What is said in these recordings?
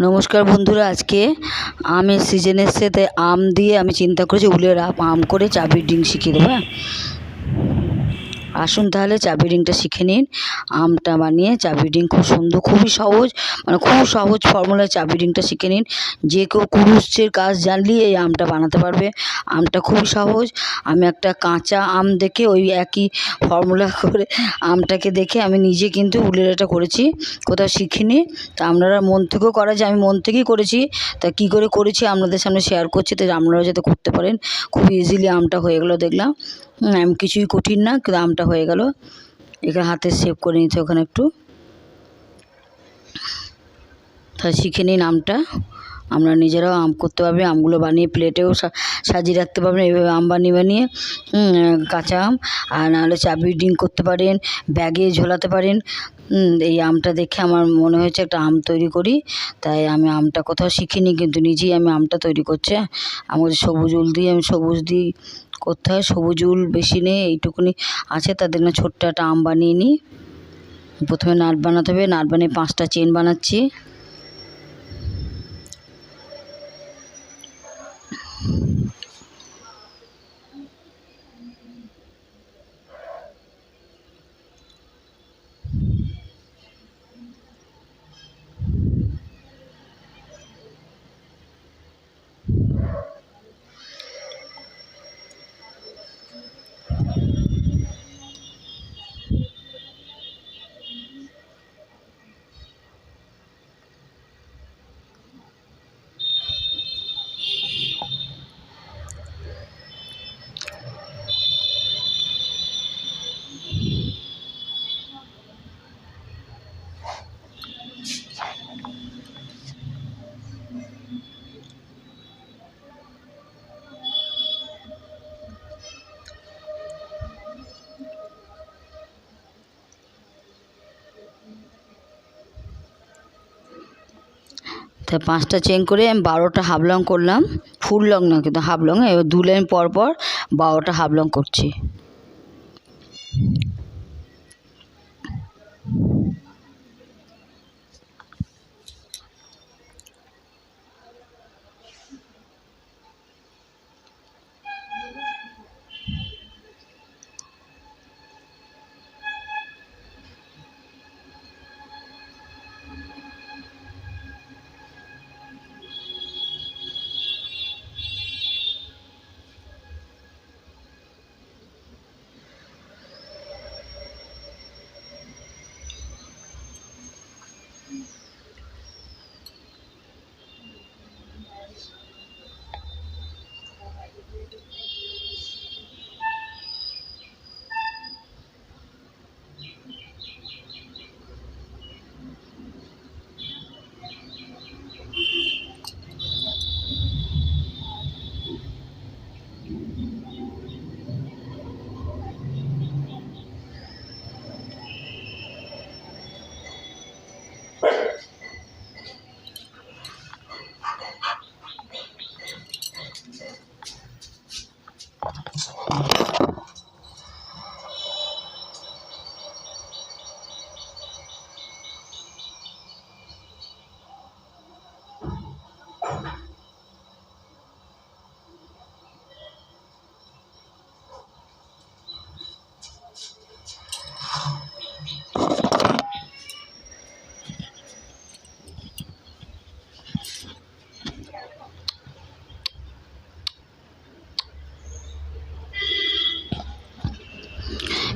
নমস্কার বন্ধুরা, আজকে আমের সিজনের সাথে আম দিয়ে আমি চিন্তা করেছি উলের আম আম করে চাবির ডিং শিখিয়ে দেবো হ্যাঁ? আসুন তাহলে চাবির রিংটা শিখে নিন। আমটা বানিয়ে চাবির রিং খুব সুন্দর, খুবই সহজ মানে খুব সহজ ফর্মুলায় চাবির রিংটা শিখে নিন। যে কেউ কুরুশের কাজ জানলেই এই আমটা বানাতে পারবে। আমটা খুবই সহজ। আমি একটা কাঁচা আম দেখে ওই একই ফর্মুলা করে আমটাকে দেখে আমি নিজে কিন্তু উলের করেছি, কোথাও শিখিনি। তা আপনারা মন থেকেও করা যায়, আমি মন থেকেই করেছি। তা কী করে করেছি আপনাদের সামনে শেয়ার করছি তাই আপনারাও যাতে করতে পারেন। খুব ইজিলি আমটা হয়ে গেলো, দেখলাম। কিছুই কঠিন না আমটা হয়ে গেল। এখানে হাতে সেভ করে নিতে ওখানে একটু। তাহলে শিখে নিন আমটা। আমরা নিজেরাও আম করতে পারবে, আমগুলো বানিয়ে প্লেটেও সাজিয়ে রাখতে পারবেন। এইভাবে আম বানিয়ে বানিয়ে কাঁচা আম। আর নাহলে চাবির ডিম করতে পারেন, ব্যাগে ঝোলাতে পারেন। এই আমটা দেখে আমার মনে হয়েছে একটা আম তৈরি করি। তাই আমি আমটা কোথাও শিখিনি, কিন্তু নিজেই আমি আমটা তৈরি করছি। আমাদের সবুজ উল দিয়ে আমি সবুজ দিয়ে করতে হয়, সবুজ উল বেশি নেই, এইটুকুনি আছে তাদের জন্য ছোট্ট একটা আম বানিয়ে নিই। প্রথমে নাট বানাতে হবে, নাট বানিয়ে পাঁচটা চেন বানাচ্ছি। তা পাঁচটা চেন করে আমি বারোটা হাফ লং করলাম। ফুল লং না, কিন্তু হাফ লং এবার দু লাইন পর পর বারোটা হাফ লং করছি।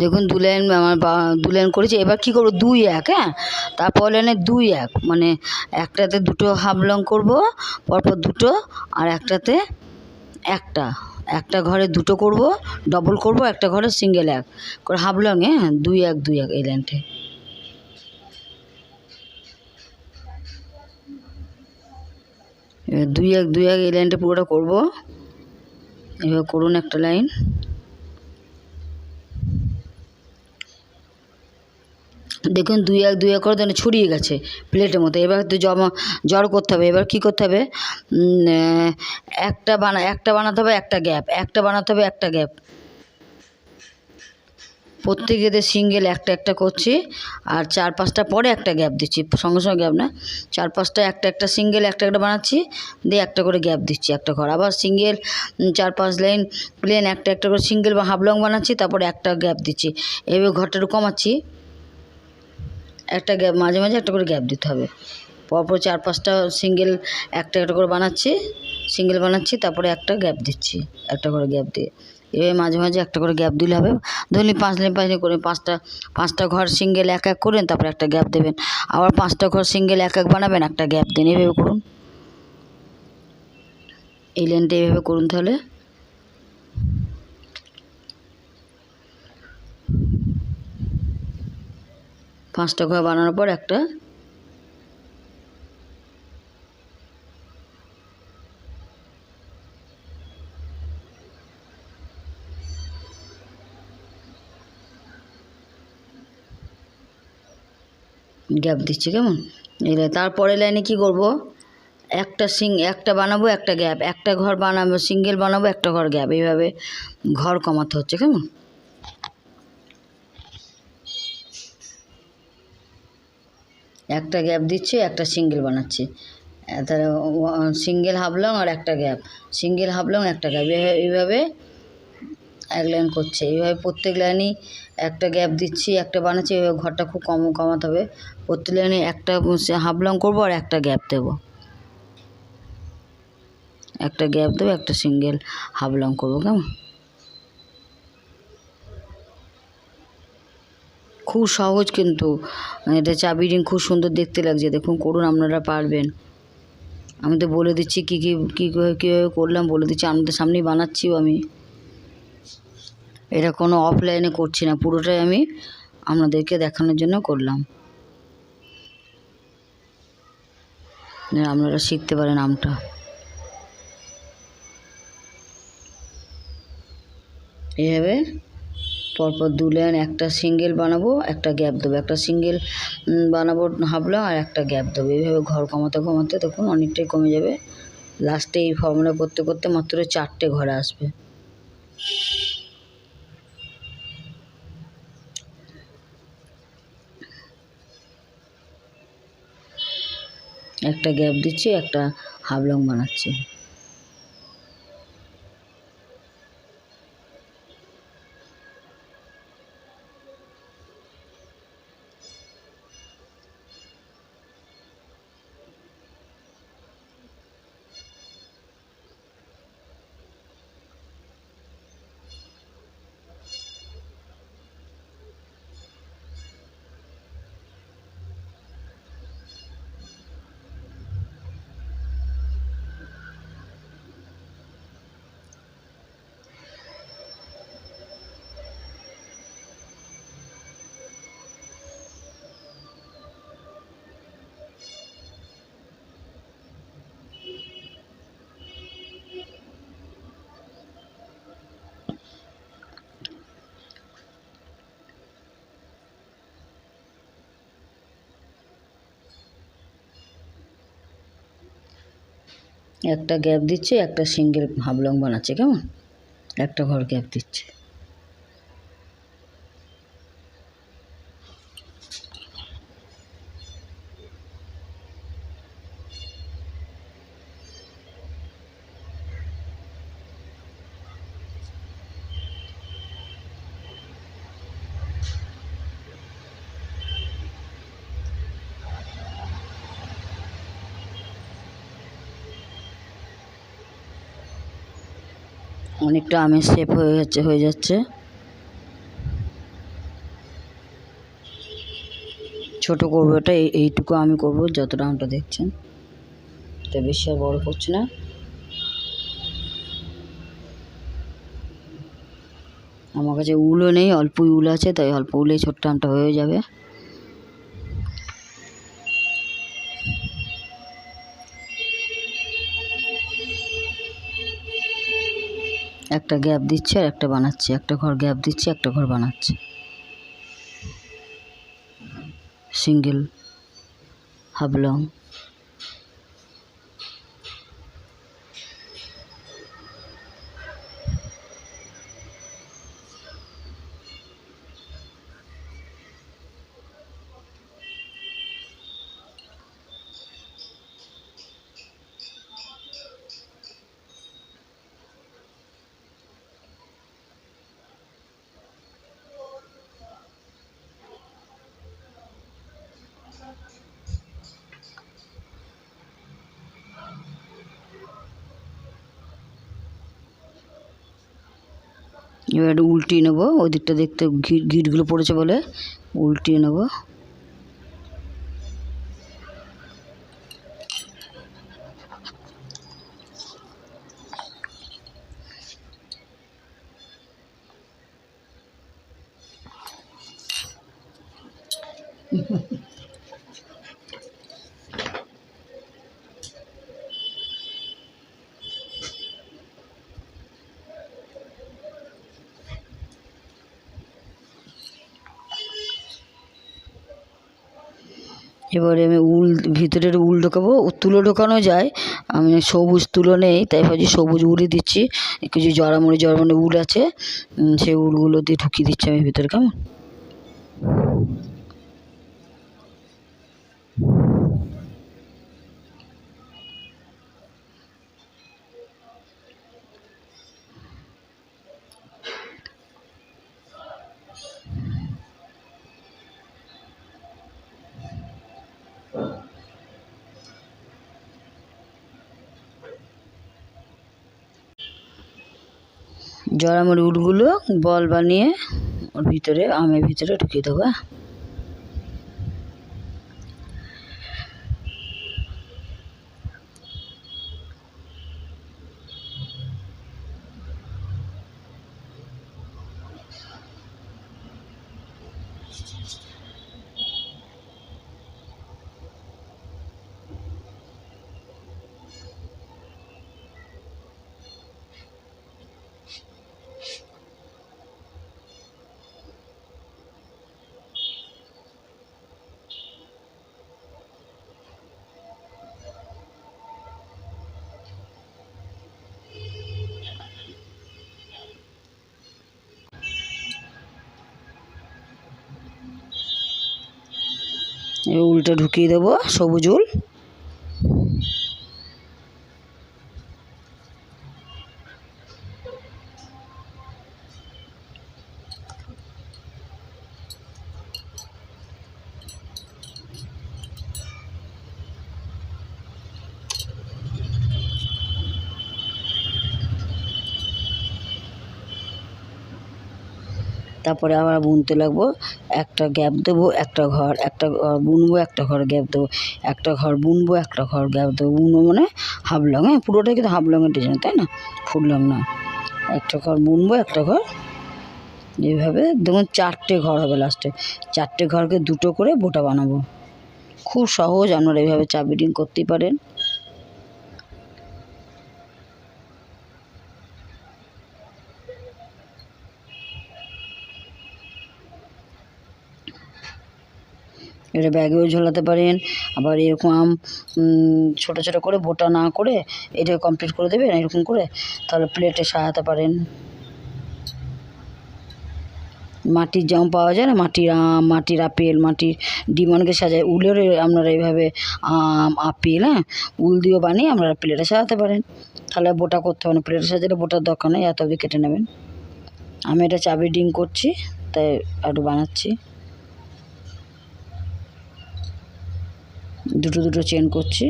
দেখুন দু লাইন আমার দু লাইন করেছি, এবার কী করব? দুই এক হ্যাঁ? তারপর লাইনে দুই এক মানে একটাতে দুটো হাফ লং করব, পরপর দুটো, আর একটাতে একটা। একটা ঘরে দুটো করব ডবল করব, একটা ঘরে সিঙ্গেল এক। করে হাফ লং হ্যাঁ? দুই এক দুই এক এই লাইনটায় দুই এক দুই এক এই লাইনটা পুরোটা করব। এবার করুন একটা লাইন। দেখুন দুই এক দুই এক করে যেন ছড়িয়ে গেছে প্লেটের মতো এবার তো জমা, জড় করতে হবে। এবার কী করতে হবে? একটা বানা, একটা বানাতে হবে, একটা গ্যাপ একটা বানাতে হবে, একটা গ্যাপ প্রত্যেকেতে সিঙ্গেল একটা একটা করছি, আর চার পাঁচটা পরে একটা গ্যাপ দিচ্ছি। সঙ্গে সঙ্গে গ্যাপ না। চার পাঁচটা একটা একটা সিঙ্গেল একটা একটা বানাচ্ছি, দিয়ে একটা করে গ্যাপ দিচ্ছি, একটা ঘর। আবার সিঙ্গেল চার পাঁচ লাইন প্লেন একটা একটা করে সিঙ্গেল বা হাফ লং বানাচ্ছি, তারপরে একটা গ্যাপ দিচ্ছি। এভাবে ঘরটা একটু কমাচ্ছি। একটা গ্যাপ, মাঝে মাঝে একটা করে গ্যাপ দিতে হবে। পরপর চার পাঁচটা সিঙ্গেল একটা একটা করে বানাচ্ছি, সিঙ্গেল বানাচ্ছি, তারপরে একটা গ্যাপ দিচ্ছি, একটা করে গ্যাপ দিয়ে। এভাবে মাঝে মাঝে একটা করে গ্যাপ দিলে হবে। ধরুন পাঁচ লাইন পাঁচ লাইন করে পাঁচটা পাঁচটা ঘর সিঙ্গেল এক এক করেন, তারপরে একটা গ্যাপ দেবেন। আবার পাঁচটা ঘর সিঙ্গেল এক এক বানাবেন, একটা গ্যাপ দিন। এভাবে করুন। এই লাইনটা এভাবে করুন তাহলে। পাঁচটা ঘর বানানোর পর একটা গ্যাপ দিচ্ছি কেমন? এবার তারপরে লাইনে কি করব? একটা সিং, একটা বানাবো, একটা গ্যাপ। একটা ঘর বানাবো, সিঙ্গেল বানাবো, একটা ঘর গ্যাপ। এইভাবে ঘর কমাতে হচ্ছে, কেমন? একটা গ্যাপ দিচ্ছি, একটা সিঙ্গেল বানাচ্ছি। তাহলে সিঙ্গেল হাফলং আর একটা গ্যাপ। সিঙ্গেল হাফলং একটা গ্যাপ। এইভাবে এক লাইন করছে। এইভাবে প্রত্যেক লাইনই একটা গ্যাপ দিচ্ছি, একটা বানাচ্ছি। এইভাবে ঘরটা খুব কম কমাতে হবে। প্রত্যেক লাইনে একটা হাফ লং করব আর একটা গ্যাপ দেবো। একটা গ্যাপ দেবো, একটা সিঙ্গেল হাফ লং করব, কেমন? খুব সহজ কিন্তু। এটা চাবি রিং খুব সুন্দর দেখতে লাগছে। দেখুন, করুন আপনারা পারবেন। আমি তো বলে দিচ্ছি কী কী কী কীভাবে করলাম, বলে দিচ্ছি। আপনাদের সামনেই বানাচ্ছিও আমি। এটা কোনো অফলাইনে করছি না। পুরোটাই আমি আপনাদেরকে দেখানোর জন্য করলাম। আপনারা শিখতে পারেন আমটা। এইভাবে পরপর দু লাইন একটা সিঙ্গেল বানাবো, একটা গ্যাপ দেবো। একটা সিঙ্গেল বানাবো হাফলা আর একটা গ্যাপ দেবো। এইভাবে ঘর কমাতে কমাতে তখন অনেকটাই কমে যাবে। লাস্টে এই ফর্মুলা করতে করতে মাত্র চারটে ঘরে আসবে। একটা গ্যাপ দিচ্ছি, একটা হাফ লং বানাচ্ছি। একটা গ্যাপ দিচ্ছে একটা সিঙ্গেল হাফ লং বানাচ্ছে কেমন? একটা ঘর গ্যাপ দিচ্ছে। অনেকটা আমের শেপ হয়ে যাচ্ছে হয়ে যাচ্ছে। ছোট করব এটা এইটুকু আমি করব, যতটা আমটা দেখছেন। এটা বেশি আর বড় করছি না। আমার কাছে উলও নেই, অল্প উল আছে, তাই অল্প উলেই ছোট্ট আমটা হয়ে যাবে। একটা গ্যাপ দিচ্ছে আর একটা বানাচ্ছে। একটা ঘর গ্যাপ দিচ্ছে, একটা ঘর বানাচ্ছে। সিঙ্গেল হাফ লং এবার একটু উল্টিয়ে নেব ওই দিকটা দেখতে গিট গিটগুলো পড়েছে বলে। উল্টিয়ে নেব। এবারে আমি উল ভিতরের উল ঢোকাবো। তুলো ঢোকানো যায়। আমি সবুজ তুলো নেই, তাই ভাবছি সবুজ উলই দিচ্ছি। কিছু জড়ামড়ি জড়ামড়ি উল আছে। সেই উলগুলো দিয়ে ঢুকিয়ে দিচ্ছি আমি ভিতরে, কেমন? জড়ামড়ি উলগুলো বল বানিয়ে ওর ভিতরে আমের ভিতরে ঢুকিয়ে দেবো উলটা ঢুকিয়ে দেবো সবুজ উল। তারপরে আবার বুনতে লাগবো, একটা গ্যাপ দেবো, একটা ঘর একটা ঘর বুনবো, একটা ঘর গ্যাপ দেবো, একটা ঘর বুনবো, একটা ঘর গ্যাপ দেবো। বুনবো মানে হাফ লং হ্যাঁ পুরোটাই কিন্তু হাফ লংয়ের ডিজাইন তাই না? ফুল লং না। একটা ঘর বুনবো, একটা ঘর এইভাবে, দেখুন চারটে ঘর হবে লাস্টে চারটে ঘরকে দুটো করে বোটা বানাবো। খুব সহজ, আপনারা এইভাবে চা বিডিং করতেই পারেন। এটা ব্যাগেও ঝোলাতে পারেন, আবার এরকম ছোটো ছোটো করে বোটা না করে এটা কমপ্লিট করে দেবেন এরকম করে, তাহলে প্লেটে সাজাতে পারেন। মাটির জাম পাওয়া যায় না, মাটির আম, মাটির আপেল, মাটির ডিম অনেকে সাজায়, উলের আপনারা এইভাবে আম, আপেল হ্যাঁ উল দিয়েও বানিয়ে আপনারা প্লেটে সাজাতে পারেন। তাহলে বোটা করতে হবে না প্লেটে সাজালে বোটার দরকার নেই, এত অবধি কেটে নেবেন। আমি এটা চাবি ডিং করছি, তাই একটু বানাচ্ছি। দুটো দুটো চেন করছি।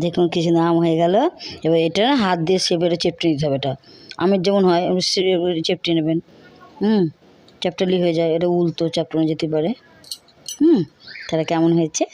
দেখুন কিছু নাম হয়ে গেল। এবার এটা হাত দিয়ে সেপেরে চেপটে নিতে হবে এটা। আমের যেমন হয় চেপটে নেবেন। হুম চ্যাপটালি হয়ে যায়। এটা উল্টো চ্যাপটানো যেতে পারে। হুম, তাহলে কেমন হয়েছে?